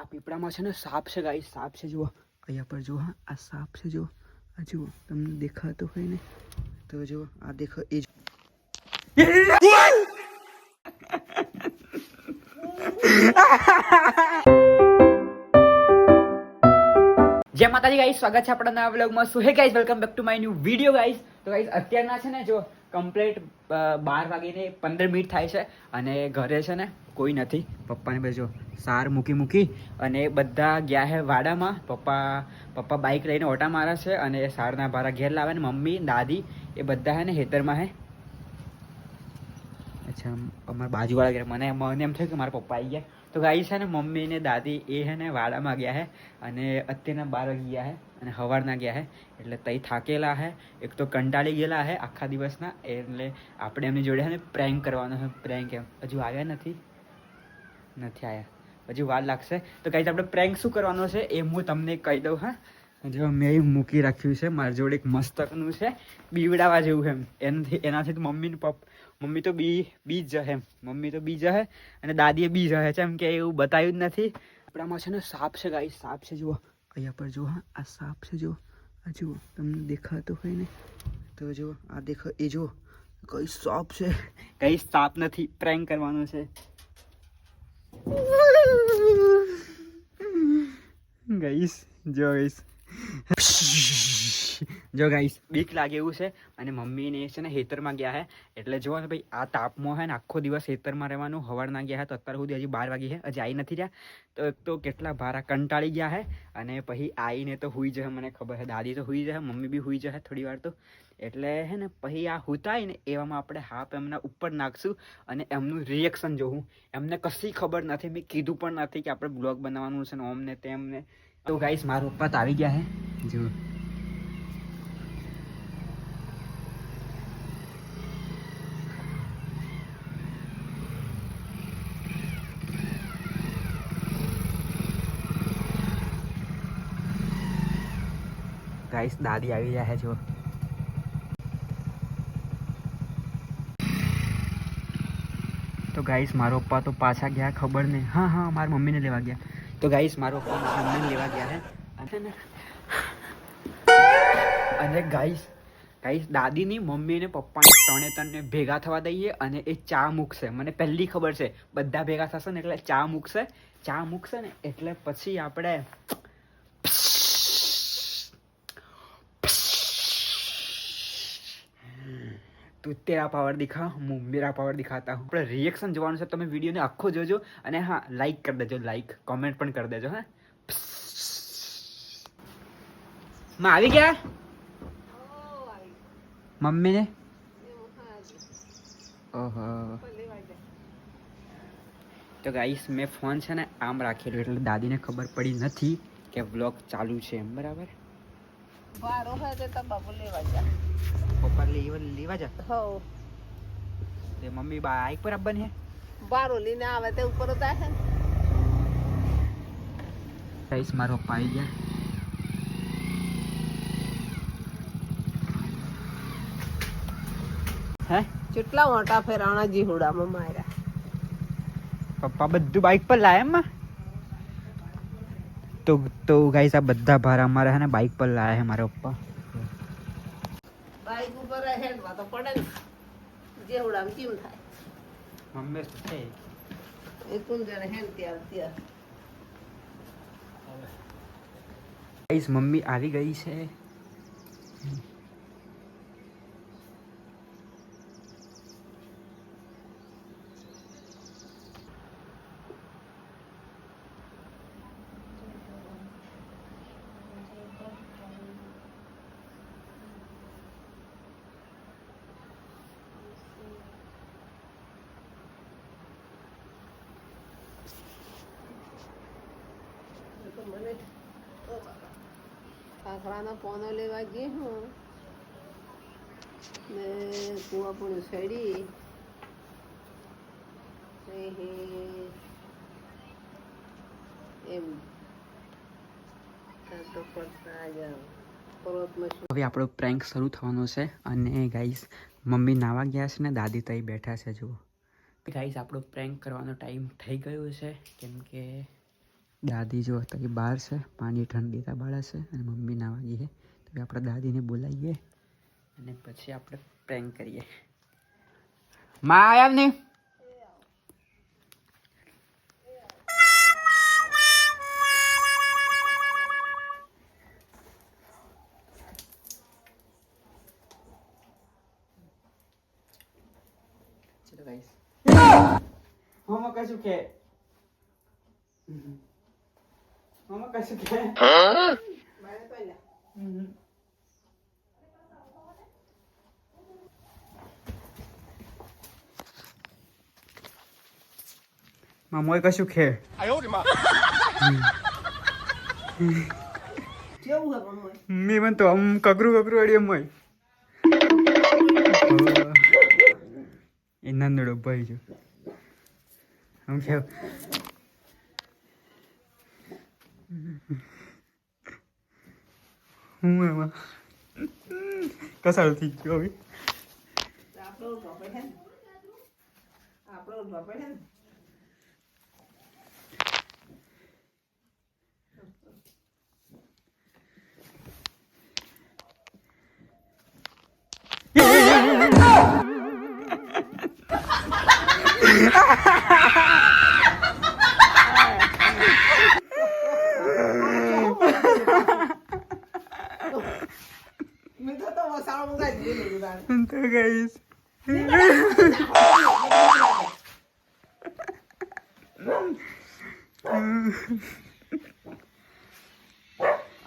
આ પીપળામાં છે ને સાપ છે ગાઈ સાપ છે, જુઓ. અહીંયા પર જુઓ આ સાપ છે, જુઓ. આ જુઓ, તમને દેખાતો હોય ને, તો જુઓ, આ દેખો, એ જય માતાજી ગાઈસ સ્વાગત છે આપણા નવા બ્લોગમાં so hey guys welcome back to my new video guys તો ગાઈસ અત્યારના છે ને, જો કમ્પ્લીટ બાર વાગીને પંદર મિનિટ થાય છે અને ઘરે છે ને કોઈ નથી. પપ્પાને જો સાર મૂકી મૂકી અને બધા ગયા હે વાડામાં. પપ્પા પપ્પા બાઇક લઈને ઓટા મારે છે અને સારના ભારા ઘેર લાવે ને મમ્મી, દાદી એ બધા હે ને હેતરમાં હે. અચ્છા, અમારા બાજુવાળા ઘેર મને મને એમ થયું કે મારા પપ્પા આવી ગયા. તો ગાઈ છે ને મમ્મી ને દાદી એ હે ને વાડામાં ગયા હે અને અત્યારના બાર ગયા હે અને સવારના ગયા હે. એટલે તઈ થાકેલા હે. એક તો કંટાળી ગયેલા હે આખા દિવસના. એટલે આપણે એમની જોડે હે ને પ્રેન્ક કરવાનો છે પ્રેન્ક એમ. હજુ આવ્યા નથી. નથી આવ્યા હજી વાર લાગશે. તો કઈ આપણે પ્રેન્ક શું કરવાનો છે એ હું તમને કહી દઉં, હા. જો મેં મૂકી રાખ્યું છે, મારી જોડે એક મસ્તકનું છે, બીવડાવા જેવું એમ. એનાથી એનાથી તો મમ્મી ને પપ, મમ્મી તો બી બી જ એમ. મમ્મી તો બી જહે અને દાદીએ બી જહે છે એમ કે એવું બતાવ્યું જ નથી. આપણામાં છે ને સાપ છે ગાઈ સાપ છે જુઓ. અહીંયા પર જુઓ આ સાપ છે જુઓ. આ જુઓ, તમને દેખાતો હોય ને? તો જુઓ, આ દેખો, એ જુઓ. કઈ સાપ છે? કઈ સાપ નથી પ્રેન્ક કરવાનો છે. guys, jo guys. જો ગાઈસ બીક લાગે એવું છે, અને મમ્મીને છે ને હેતરમાં ગયા હે, એટલે જો ને ભાઈ, આ તાપમાં હે ને આખો દિવસ હેતરમાં રહેવાનું, હવારના ગયા હે, તો અત્યાર સુધી હજી બાર વાગી હે, હજી આવી નથી રહ્યા. તો એક તો કેટલા ભારા કંટાળી ગયા હે, અને પછી આવીને તો હુઈ જશે, મને ખબર છે દાદી તો હુઈ જશે, મમ્મી બી હુઈ જશે થોડી વાર તો. એટલે હે ને પછી આ હુતાય ને એવામાં આપણે હાફ એમના ઉપર નાખશું, અને એમનું રિએક્શન જોવું. એમને કશી ખબર નથી, મેં કીધું પણ નથી કે આપણે બ્લોગ બનાવવાનું છે ને ઓમ ને તેમ ને તો ગાઈસ મારા પપ્પા તો આવી ગયા હે જો ગાઈસ દાદી આવી જાય જો તો ગાઈસ મારો પપ્પા તો પાછા ગયા ખબર નહીં હા હા મારી મમ્મીને લેવા ગયા તો ગાઈસ મારો ફોન મારી લેવા ગયા અને અને ગાઈસ ગાઈસ દાદીની મમ્મી ને પપ્પાને ત્રણે ત્રણને ભેગા થવા દઈએ અને એ ચા મૂકશે. મને પહેલી ખબર છે. બધા ભેગા થશે ને એટલે ચા મૂકશે. ચા મૂકશે ને એટલે પછી આપણે તું તેરા પાવર દિખા, હું મેરા પાવર દિખાતા હું. આપણે રિએક્શન જોવાનું છે તમે વિડીયોને આખો જોજો અને હા લાઈક કરી દેજો લાઈક કોમેન્ટ પણ કરી દેજો, હા. માં આવી ગયા? મમ્મીને? ઓહો. તો ગાઈસ મેં ફોન છે ને આમ રાખેલું, એટલે દાદીને ખબર પડી નથી કે વ્લોગ ચાલુ છે એમ, બરાબર? બારો હોય તો તાર બાપુ લેવા જા. પપ્પા લેવા લેવા જા? હો. તે મમ્મી બાઈક પર આવવાની હે? બારો લઈને આવે તે ઉપર ઉતાર છે ગાઈસ મારો પપ્પા આવી ગયા. હે? કેટલા મોટા ફેરાણા જીહુડામાં માર્યા. પપ્પા બધું બાઈક પર લાયા એમ તો તો ગાઈસ આ બધા ભાર અમારા હે ને બાઇક પર લાયા હે મારા પપ્પા. બાઈક ઉપર હેડવા તો પડે ને. જીહુડામાં કેમ થાય? મમ્મી છે એ કુંજણ હેડ ત્યાં ત્યાં. ગાઈસ મમ્મી આવી ગઈ છે. તો મને પોનો લેવા ગઈ હું. ને કુવા પણ સડી. એમ. તો પડતા જ હવે આપણો પ્રેન્ક શરૂ થવાનો છે અને ગાઈસ મમ્મી નાવા ગયા છે ને દાદી તઈ બેઠા છે જુઓ. ગાઈસ આપણો પ્રેન્ક કરવાનો ટાઈમ થઈ ગયો છે. કેમ કે દાદી જો તો બહાર છે, પાણી ઠંડી બાળા છે અને મમ્મી નાવા ગઈ છે. તો આપણે દાદીને બોલાવીએ અને પછી આપણે પ્રેન્ક કરીએ. માં આવ્યા ને? ચલો કે હોમો કશું કે બાય પહેલા મામોએ કશું ખે કેવું હે મમ્મી મી મન તો આમ કગરું કગરું અડી એમ હોય એ નંદડો ભાઈ જો આમ કેવ હું એમાં કસાડો થઈ ગયો હવે આપણો ઉઠવા પડે ને આપણો ઉઠવા પડે ને મેં તો તો મસાલો મંગાવી દીધો તારે તો ગાઈસ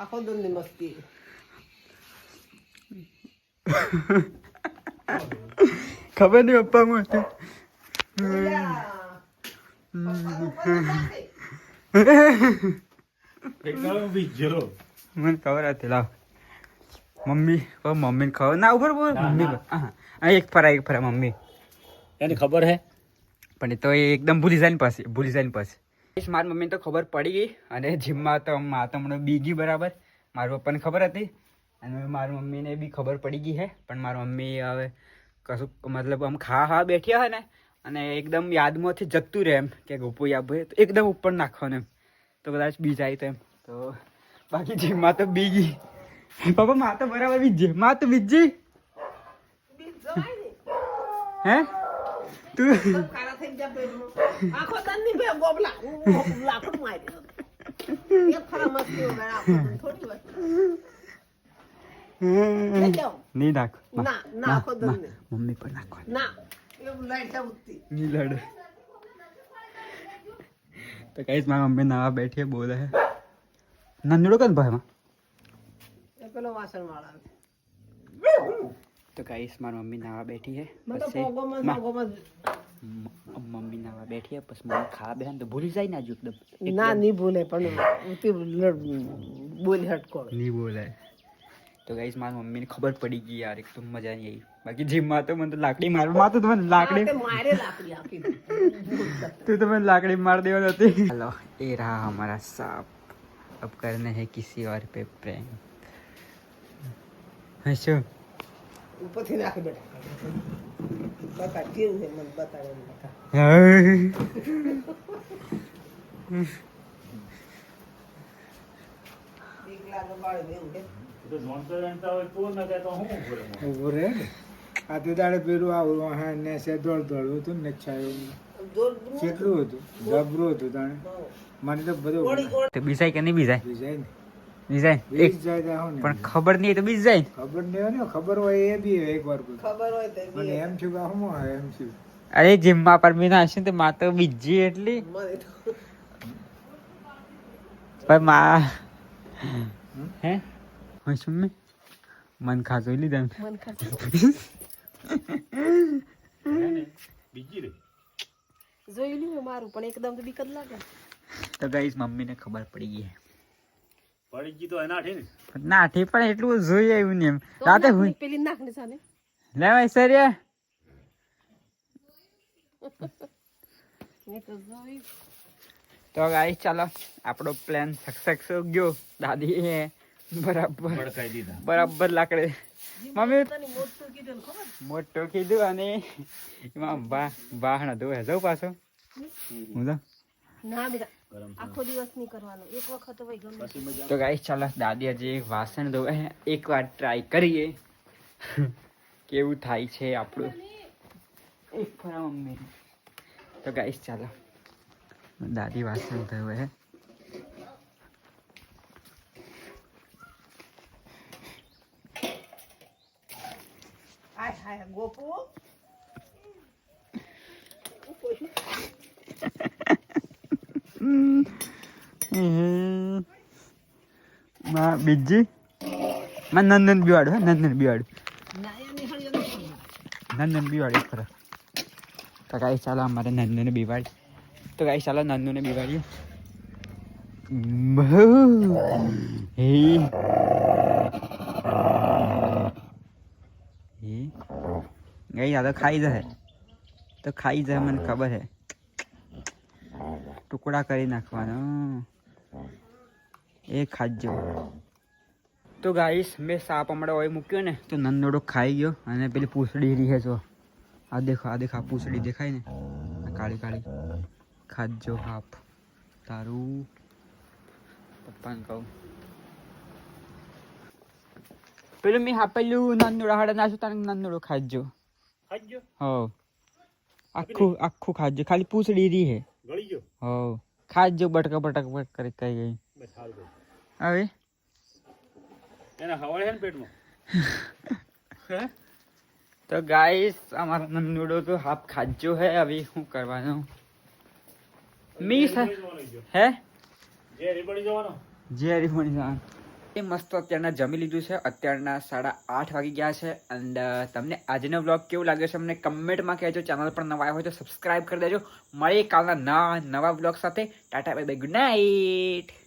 આખો દોનની મસ્તી ખબર નહીં પપ્પા હું હતું મને ખબર હતી લાવ મમ્મી કહો મમ્મીને ખબર ના ઉપર બોલ મમ્મી. હા એક ફરા એક ફરા મમ્મી એને ખબર હે પણ એ તો એકદમ ભૂલી જાય ને પાછી ભૂલી જાય ને પછી મારી મમ્મીને તો ખબર પડી ગઈ અને જીમમાં તો મા તો હમણાં બી ગઈ બરાબર. મારા પપ્પાને ખબર હતી અને મારી મમ્મીને બી ખબર પડી ગઈ છે પણ મારી મમ્મી હવે કશું મતલબ આમ ખા ખા બેઠી હોય ને અને એકદમ યાદમાંથી જતું રહે એમ કે ગોપુ યાબુ તો એકદમ ઉપર નાખવાનું એમ. તો કદાચ બીજા તો એમ. તો બાકી જીમમાં તો બીજી પપ્પા મા તો બરાબર બીજી મા તો બીજી. બીજ હે? તું કાળા થઈ ગયા પેટમાં આખો દંડની બે ગોબલા લાકડું મારી એક ખરા મસ્તી આખો દંડ થોડી જાઓ. નહીં નાખ ના ના આખો મમ્મી પર નાખવાનું ના એવું લાઈટ ઉઠતી ની લડ તો કઈશ મારા મમ્મી નાવા બેઠી બોલે હે નંદડો કન ભાઈ એ પેલો વાસણ વાળા તો કઈશ મારી મમ્મી નાવા બેઠી હે મને તો પછી પોગોમાં મા- પોગોમાં મ- મમ્મી નાવા બેઠી હે પછી મમ્મી ખાવા બેહે ને તો ભૂલી જાય ને આજુ એકદમ ના નહીં ભૂલે પણ ઉતી બોલી હટકો નહીં બોલે તો કઈશ મારી મમ્મીને ખબર પડી ગઈ યાર એકદમ મજા નહીં આવી બાકી જીમમાં તો મને તો લાકડી મારવા માં તો મને લાકડી મારે લાકડી આપી तू तो मैं लाकड़ी मार देवा હતી हेलो ये रहा हमारा सांप अब करने हैं किसी और पे प्रेम હશો ઉપરથી નાખે બેટા બતા કેવું છે મને બતાવે એમ બતા બીક લાગે બાળે એવું છે. તો જોણતો જાણતા હોય તો ન કહેતો હું બોલે ઊભો રહે આ તે દાડે પેલું આવું હા ને છે દોડ હતું ને છાયું. હતું? જબરું હતું તાણે. મને તો બધું બીજાય કે નહીં બીજાય બીજાય ને. એક જાય પણ ખબર નહીં તો બીજ જાય ખબર નહીં હોય ખબર હોય એ બી એક વાર ખબર હોય તો મને એમ છું કે શું એમ છું અરે જીમમાં પર બી ના હશે ને તો માં તો બીજી એટલી. મને પણ માં હે? હશે મેં મન ખાતો લીધા ને. મન ખાતું બીજી રે જોયું નહીં મારું પણ એકદમ તો બીકત લાગે. તો ગઈશ મમ્મીને ખબર પડી ગઈ. પડી તો એના ને. પણ પણ એટલું જોઈએ આવ્યું ને એમ. તો રાતે પેલી નાખની સાને. લેવાય સર તો ગાઈસ ચાલો આપણો પ્લાન સક્સેસ ગયો. દાદી એ બરાબર બરાબર લાકડે. મમ્મી મોટું કીધું ને ખબર? મોટો કીધું અને એમાં બા બાહણ હતું. હે જાઉં પાછો હું તો ના બેટા. આખો દિવસ નહીં કરવાનો. એક વખત હોય ગમે પછી મજા તો ગાઈસ ચાલો દાદી હજી એક વાસણ ધોવે છે એકવાર ટ્રાય કરીએ. કેવું થાય છે આપણું? એક ફરા મમ્મી. તો ગાઈસ ચાલો. દાદી વાસણ ધોવે છે હાય હાય ગોપુ. માં બીજી? માં નંદન બિવાડ હે, નંદન બિવાડ. નંદન બિવાડ એક તો કાઈ ચાલો અમારે નંદન બિવાડ. તો કાઈ ચાલો નંદુને બિવાડીએ. હે. હે. ગઈ આ તો ખાઈ જશે. તો ખાઈ જશે, મને ખબર છે ટુકડા કરી નાખવાનો. એ ખાજો. તો ગાઈસ મેં સાપ હમણાં ઓય મૂક્યો ને. તો નંદોડો ખાઈ ગયો અને પેલી પૂછડી રહી છો જો. આ દેખો આ દેખા પૂછડી દેખાય ને. કાળી કાળી. ખાજો હાપ. તારું. પપ્પાને કહું. પેલું મેં આપેલું નંદોડા હાડે નાશું તારે નંદોડો ખાજો. ખાજો? હો આખું આખું ખાજો. ખાલી પૂછડી રહી હે ગળી ગયો જો બટકા બટક બટક કરી કઈ ગઈ. હવે? એના હવાડે છે ને પેટમાં? તો ગાઈસ અમારો નંદુડો તો હાફ ખાજો હે હવે શું કરવાનું? મી ઝેરી પડી જવાનો. હે? ઝેરી પડી જવાનો. એ મસ્ત અત્યારના જમી લીધું છે. અત્યારના સાડા આઠ વાગી ગયા છે એન્ડ તમને આજનો બ્લોગ કેવું લાગ્યો છે અમને કમેન્ટમાં કહેજો. ચેનલ પર નવા આવ્યા હોય તો સબસ્ક્રાઈબ કરી દેજો. મળીએ કાલના નવા બ્લોગ સાથે. Tata bye bye good night